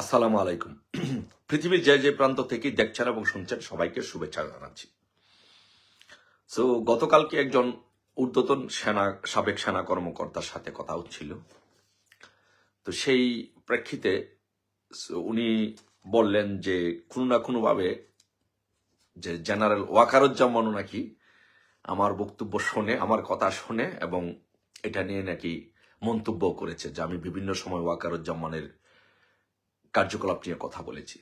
আসসালামু আলাইকুম। পৃথিবীর যে যে প্রান্ত থেকে দেখছেন এবং শুনছেন, সবাইকে শুভেচ্ছা জানাচ্ছি। তো গতকালকে একজন ঊর্ধ্বতন সেনা, সাবেক সেনা কর্মকর্তার সাথে কথা হচ্ছিল। তো সেই প্রেক্ষিতে উনি বললেন যে কোনো না কোনোভাবে যে জেনারেল ওয়াকারুজ্জামানও নাকি আমার বক্তব্য শোনে, আমার কথা শোনে এবং এটা নিয়ে নাকি মন্তব্য করেছে যে আমি বিভিন্ন সময় ওয়াকারুজ্জামানের কার্যকলাপ নিয়ে কথা বলেছি।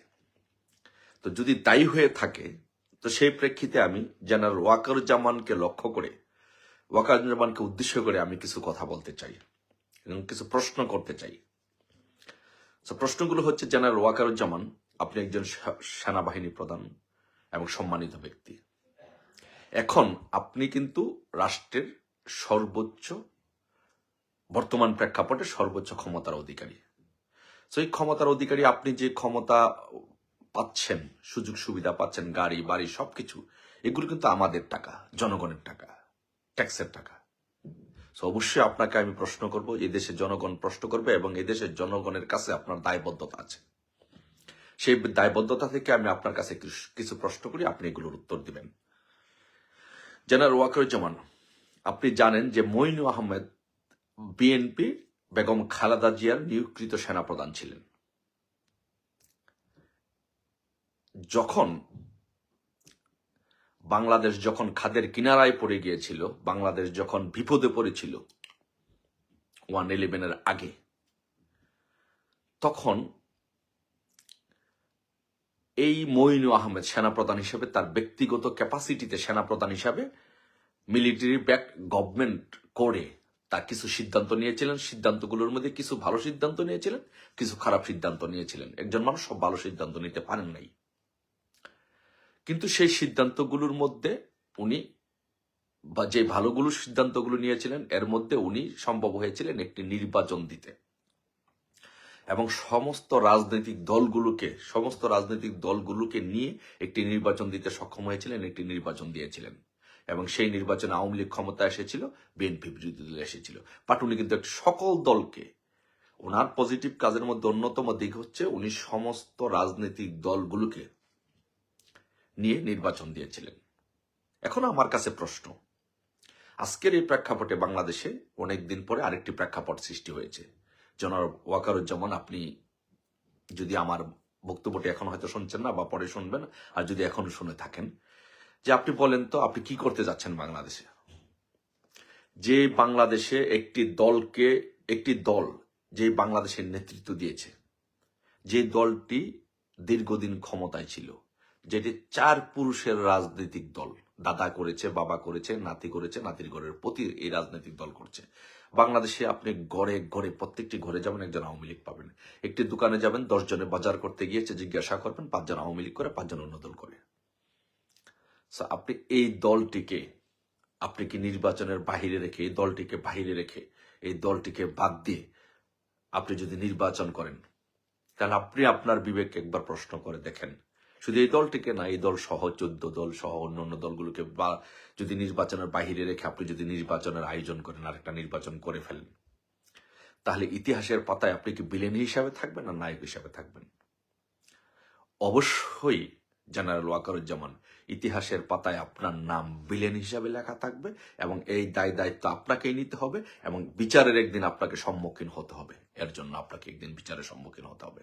তো যদি তাই হয়ে থাকে, তো সেই প্রেক্ষিতে আমি জেনারেল ওয়াকারুজ্জামানকে লক্ষ্য করে, ওয়াকারুজ্জামানকে উদ্দেশ্য করে আমি কিছু কথা বলতে চাই এবং কিছু প্রশ্ন করতে চাই। তো প্রশ্নগুলো হচ্ছে, জেনারেল ওয়াকারুজ্জামান, আপনি একজন সেনাবাহিনী প্রধান এবং সম্মানিত ব্যক্তি। এখন আপনি কিন্তু রাষ্ট্রের সর্বোচ্চ, বর্তমান প্রেক্ষাপটে সর্বোচ্চ ক্ষমতার অধিকারী। তো এই ক্ষমতার অধিকারী আপনি যে ক্ষমতা পাচ্ছেন, সুযোগ সুবিধা পাচ্ছেন, গাড়ি, বাড়ি, সবকিছু, এগুলো কিন্তু আমাদের টাকা, জনগণের টাকা ট্যাক্সের টাকা। তো অবশ্যই আপনাকে আমি প্রশ্ন করব এদেশের জনগণ প্রশ্ন করবে এবং এদেশের জনগণের কাছে আপনার দায়বদ্ধতা আছে। সেই দায়বদ্ধতা থেকে আমি আপনার কাছে কিছু- কিছু প্রশ্ন করি, আপনি এগুলোর উত্তর দিবেন। জেনারেল ওয়াকরুজ্জামান আপনি জানেন যে মইনু আহমেদ বিএনপি বেগম খালেদা জিয়ার নিয়োগকৃত সেনাপ্রধান ছিলেন। যখন বাংলাদেশ যখন খাদের কিনারায় পড়ে গিয়েছিল, বাংলাদেশ যখন বিপদে পড়েছিল, ওয়ান ইলেভেনের আগে, তখন এই মইনু আহমেদ সেনাপ্রধান হিসেবে তার ব্যক্তিগত ক্যাপাসিটিতে সেনাপ্রধান হিসাবে মিলিটারি ব্যাক গভর্নমেন্ট করে তার কিছু সিদ্ধান্ত নিয়েছিলেন, সিদ্ধান্তগুলোর মধ্যে কিছু ভালো সিদ্ধান্ত নিয়েছিলেন, কিছু খারাপ সিদ্ধান্ত নিয়েছিলেন। একজন মানুষ সব ভালো সিদ্ধান্ত নিতে পারেন নাই। কিন্তু সেই সিদ্ধান্তগুলোর মধ্যে উনি বা যে ভালোগুলো সিদ্ধান্তগুলো নিয়েছিলেন, এর মধ্যে উনি সম্ভব হয়েছিলেন একটি নির্বাচন দিতে। এবং সমস্ত রাজনৈতিক দলগুলোকে, সমস্ত রাজনৈতিক দলগুলোকে নিয়ে একটি নির্বাচন দিতে সক্ষম হয়েছিলেন, একটি নির্বাচন দিয়েছিলেন। এবং সেই নির্বাচনে আওয়ামী লীগ ক্ষমতা এসেছিল, বিএনপি বিরোধী দল এসেছিল। উনি কিন্তু সকল দলকে, ওনার পজিটিভ কাজের মধ্যে অন্যতম দিক হচ্ছে উনি সমস্ত রাজনৈতিক দলগুলোকে নিয়ে নির্বাচন দিয়েছিলেন। এখন আমার কাছে প্রশ্ন, আজকের এই প্রেক্ষাপটে বাংলাদেশে অনেক দিন পরে আরেকটি প্রেক্ষাপট সৃষ্টি হয়েছে। জনাব ওয়াকারুজ্জামান, আপনি যদি আমার বক্তব্যটি এখন হয়তো শুনছেন না বা পরে শুনবেন, আর যদি এখন শুনে থাকেন যে আপনি বলেন তো, আপনি কি করতে যাচ্ছেন বাংলাদেশে? যে বাংলাদেশে একটি দলকে, একটি দল যে বাংলাদেশের নেতৃত্ব দিয়েছে, যে দলটি দীর্ঘদিন ক্ষমতায় ছিল, যেটি চার পুরুষের রাজনৈতিক দল, দাদা করেছে, বাবা করেছে, নাতি করেছে, নাতির ঘরের প্রতি এই রাজনৈতিক দল করছে। বাংলাদেশে আপনি ঘরে ঘরে, প্রত্যেকটি ঘরে যাবেন একজন আওয়ামী লীগ পাবেন, একটি দোকানে যাবেন, দশ জনে বাজার করতে গিয়েছে জিজ্ঞাসা করবেন, পাঁচজন আওয়ামী লীগ করে, পাঁচজন অন্য দল করে। আপনি এই দলটিকে আপনি কি নির্বাচনের বাহিরে রেখে, এই দলটিকে বাহিরে রেখে, এই দলটিকে বাদ দিয়ে আপনি যদি নির্বাচন করেন, তাহলে আপনি আপনার বিবেক একবার প্রশ্ন করে দেখেন। শুধু এই দলটিকে না, এই দল সহ চোদ্দ দল সহ অন্য অন্য দলগুলোকে বা যদি নির্বাচনের বাহিরে রেখে আপনি যদি নির্বাচনের আয়োজন করেন আর একটা নির্বাচন করে ফেলেন, তাহলে ইতিহাসের পাতায় আপনি কি বিলেন হিসাবে থাকবেন না নায়ক হিসাবে থাকবেন? অবশ্যই জেনারেল ওয়াকারুজ্জামান ইতিহাসের পাতায় আপনার নাম বিলেন হিসাবে লেখা থাকবে এবং এই দায় দায়িত্ব আপনাকেই নিতে হবে এবং বিচারের একদিন আপনাকে সম্মুখীন হতে হবে। এর জন্য আপনাকে একদিন বিচারের সম্মুখীন হতে হবে।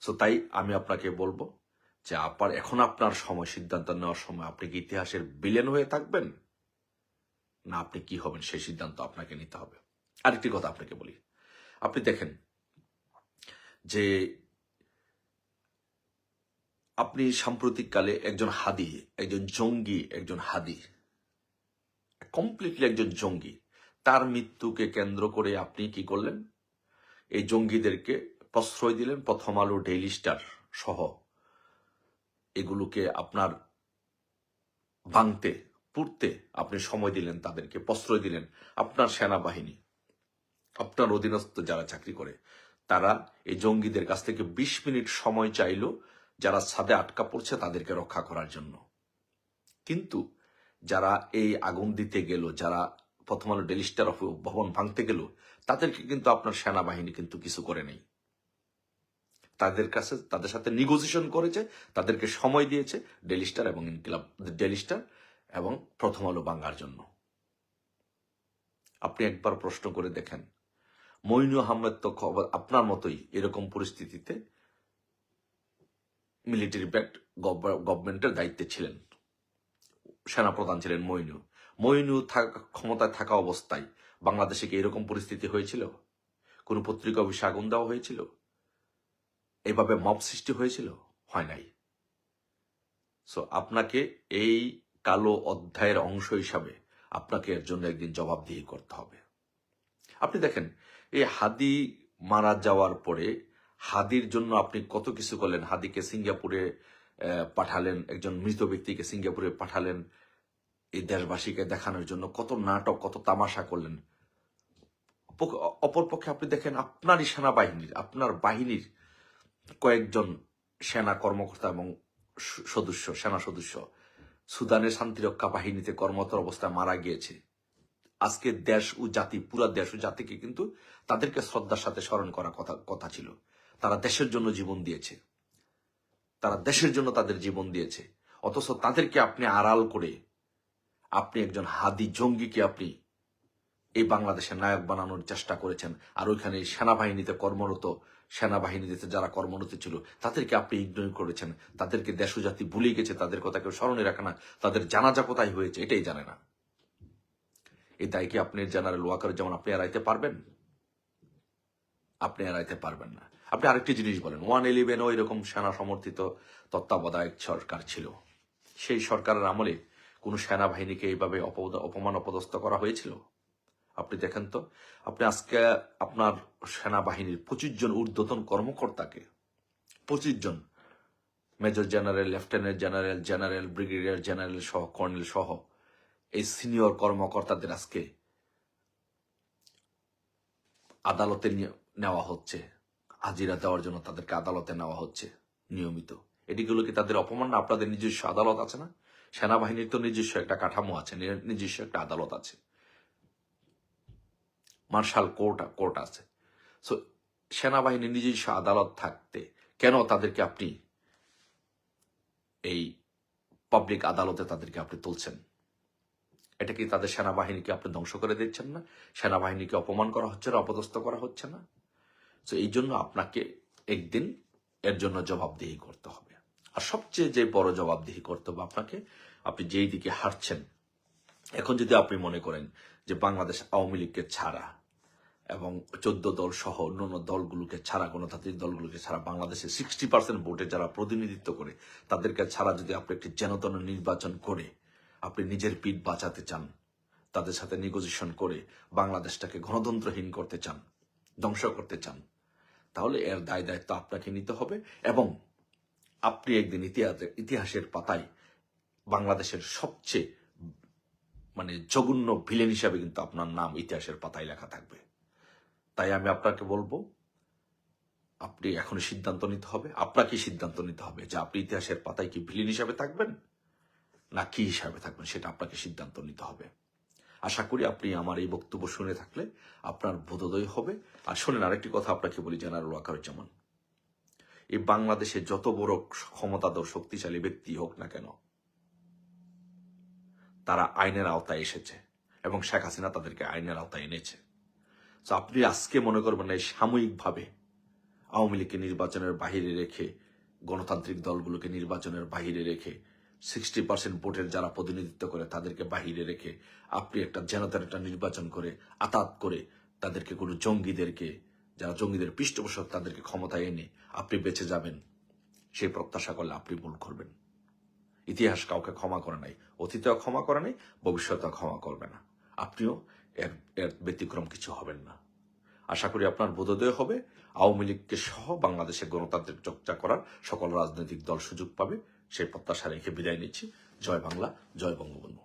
সো তাই আমি আপনাকে বলব যে আপনার এখন আপনার সময়, সিদ্ধান্ত নেওয়ার সময় আপনি কি ইতিহাসের বিলেন হয়ে থাকবেন? না, আপনি কি হবেন সেই সিদ্ধান্ত আপনাকে নিতে হবে। আরেকটি কথা আপনাকে বলি। আপনি দেখেন যে আপনি সাম্প্রতিককালে একজন হাদি, একজন জঙ্গি, একজন হাদি কমপ্লিটলি একজন জঙ্গি, তার মৃত্যুকে কেন্দ্র করে আপনি কি করলেন? এই জঙ্গিদেরকে প্রশ্রয় দিলেন, প্রথম আলো ডেইলি স্টার সহ। এগুলোকে আপনার ভাঙতে পুড়তে আপনি সময় দিলেন, তাদেরকে প্রশ্রয় দিলেন। আপনার সেনাবাহিনী, আপনার অধীনস্থ যারা চাকরি করে, তারা এই জঙ্গিদের কাছ থেকে বিশ মিনিট সময় চাইলো যারা ছাদে আটকা পড়ছে তাদেরকে রক্ষা করার জন্য। কিন্তু যারা এই আগুন দিতে গেল, যারা প্রথম আলো ডেলিস্টার অফ ভবন ভাঙতে গেল, তাদেরকে কিন্তু আপনার সেনাবাহিনী কিন্তু কিছু করে নেই। তাদের কাছে, তাদের সাথে নিগোসিয়েশন করেছে, তাদেরকে সময় দিয়েছে ডেলিস্টার এবং ইনকিলাব ডেলিস্টার এবং প্রথম আলো বাংলার জন্য। আপনি একবার প্রশ্ন করে দেখেন। মইনু আহমেদ তো খবর আপনার মতোই এরকম পরিস্থিতিতে মিলিটারি ব্যাক্ট গভর্নমেন্টের দায়িত্বে ছিলেন। সেনাপ্রধান ছিলেন মইনু মইনু ক্ষমতায় থাকা অবস্থায় বাংলাদেশে কি এরকম পরিস্থিতি হয়েছিল? কোন পত্রিকা অফিসে আগুন দেওয়া হয়েছিল? এইভাবে মব সৃষ্টি হয়েছিল? হয় নাই। সো আপনাকে এই কালো অধ্যায়ের অংশ হিসাবে আপনাকে এর জন্য একদিন জবাবদিহি করতে হবে। আপনি দেখেন, এই হাদি মারা যাওয়ার পরে হাদির জন্য আপনি কত কিছু করলেন? হাদিকে সিঙ্গাপুরে পাঠালেন, একজন মৃত ব্যক্তিকে সিঙ্গাপুরে পাঠালেন, এই দেশবাসীকে দেখানোর জন্য কত নাটক, কত তামাশা করলেন? অপ- অপরপক্ষে আপনি দেখেন আপনারই সেনাবাহিনীর, আপনার বাহিনীর কয়েকজন সেনা কর্মকর্তা এবং সদস্য, সেনা সদস্য সুদানের শান্তিরক্ষা বাহিনীতে কর্মরত অবস্থায় মারা গিয়েছে। আজকে দেশ ও জাতি, পুরা দেশ ও জাতিকে কিন্তু তাদেরকে শ্রদ্ধার সাথে স্মরণ করার কথা কথা ছিল। তারা দেশের জন্য জীবন দিয়েছে। তারা দেশের জন্য তাদের জীবন দিয়েছে। অথচ তাদেরকে আপনি আড়াল করে, আপনি একজন হাদি জঙ্গিকে আপনি এই বাংলাদেশের নায়ক বানানোর চেষ্টা করেছেন। আর ওইখানে সেনাবাহিনীতে কর্মরত, সেনাবাহিনীতে যারা কর্মরত ছিল, তাদেরকে আপনি ইগনোর করেছেন। তাদেরকে দেশ ও জাতি ভুলে গেছে, তাদের কথা কেউ স্মরণে রাখে না। তাদের জানাজা কোথায় হয়েছে এটাই জানে না। এই দায় কি আপনি জেনারেল ওয়াকার যেমন আপনি এড়াইতে পারবেন? আপনি এড়াইতে পারবেন না। আপনি আরেকটি জিনিস বলেন। ওয়ান ইলেভেনও এরকম সেনা সমর্থিত তত্ত্বাবধায়ক সরকার ছিল। সেই সরকারের আমলে কোন সেনাবাহিনীকে এইভাবে অপমান অপদস্থ করা হয়েছিল? আপনি দেখেন তো, আপনি আজকে আপনার সেনাবাহিনীর পঁচিশ জন ঊর্ধ্বতন কর্মকর্তাকে, পঁচিশ জন major general, lieutenant general general, brigadier general সহ, কর্নেল সহ, এই সিনিয়র কর্মকর্তাদের আজকে আদালতে নেওয়া হচ্ছে। হাজিরা দেওয়ার জন্য তাদেরকে আদালতে নেওয়া হচ্ছে, নিয়মিত। এটিগুলো কি তাদের অপমান না, আপনাদের নিজস্ব আদালত আছে না? সেনাবাহিনীর তো নিজস্ব একটা কাঠামো আছে নিজস্ব একটা আদালত আছে। মার্শাল কোর্ট কোর্ট আছে। সো সেনাবাহিনীর নিজস্ব আদালত থাকতে কেন তাদেরকে আপনি এই পাবলিক আদালতে তাদেরকে আপনি তুলছেন? এটা কি তাদের সেনাবাহিনীকে আপনি ধ্বংস করে দিচ্ছেন না? সেনাবাহিনীকে অপমান করা হচ্ছে না, অপদস্থ করা হচ্ছে না? তো এই জন্য আপনাকে একদিন এর জন্য জবাবদিহি করতে হবে। আর সবচেয়ে যে বড় জবাবদিহি করতে হবে আপনাকে, আপনি যেই দিকে হাঁটছেন, এখন যদি আপনি মনে করেন যে বাংলাদেশ আওয়ামী লীগকে ছাড়া এবং চোদ্দ দল সহ অন্যান্য দলগুলোকে ছাড়া, গণতান্ত্রিক দলগুলোকে ছাড়া বাংলাদেশে সিক্সটি পার্সেন্ট ভোটে যারা প্রতিনিধিত্ব করে, তাদেরকে ছাড়া যদি আপনি একটি জনতন নির্বাচন করে, আপনি নিজের পিঠ বাঁচাতে চান, তাদের সাথে নেগোজিয়েশন করে বাংলাদেশটাকে গণতন্ত্রহীন করতে চান, ধ্বংস করতে চান তাহলে এর দায় দায়িত্ব আপনাকে নিতে হবে এবং আপনি একদিন ইতিহাসের ইতিহাসের পাতায় বাংলাদেশের সবচেয়ে মানে জঘন্য ভিলেন হিসাবে কিন্তু আপনার নাম ইতিহাসের পাতায় লেখা থাকবে। তাই আমি আপনাকে বলব, আপনি এখন সিদ্ধান্ত নিতে হবে। আপনাকে সিদ্ধান্ত নিতে হবে যে আপনি ইতিহাসের পাতায় কি ভিলেন হিসাবে থাকবেন না কি হিসাবে থাকবেন, সেটা আপনাকে সিদ্ধান্ত নিতে হবে। আশা করি আপনি আমার এই বক্তব্য শুনে থাকলে আপনার বোধোদয় হবে। আর শোনেন, আরেকটি কথা আপনাকে বলি, জেনারেল ওয়াকারুজ্জামান। এই বাংলাদেশে যত বড় ক্ষমতাধর, শক্তিশালী ব্যক্তি হোক না কেন, তারা আইনের আওতায় এসেছে এবং শেখ হাসিনা তাদেরকে আইনের আওতায় এনেছে। তো আপনি আজকে মনে করবেন এই সাময়িকভাবে আওয়ামী লীগকে নির্বাচনের বাহিরে রেখে, গণতান্ত্রিক দলগুলোকে নির্বাচনের বাহিরে রেখে সিক্সটি পার্সেন্ট ভোটের যারা প্রতিনিধিত্ব করে তাদেরকে বাহিরে রেখে আপনি একটা জনতার একটা নির্বাচন করে, আতাত করে তাদেরকে কোনো জঙ্গিদেরকে, যারা জঙ্গিদের পৃষ্ঠপোষক তাদেরকে ক্ষমতায় এনে আপনি বেঁচে যাবেন, সেই প্রত্যাশা করলে আপনি ভুল করবেন। ইতিহাস কাউকে ক্ষমা করে নাই, অতীতেও ক্ষমা করে নাই, ভবিষ্যতেও ক্ষমা করবে না। আপনিও এর এর ব্যতিক্রম কিছু হবেন না। আশা করি আপনার বোধোদয় হবে, আওয়ামী লীগকে সহ বাংলাদেশে গণতান্ত্রিক চর্চা করার সকল রাজনৈতিক দল সুযোগ পাবে। সেই প্রত্যাশা রেখে বিদায় নিচ্ছি। জয় বাংলা জয় বঙ্গবন্ধু।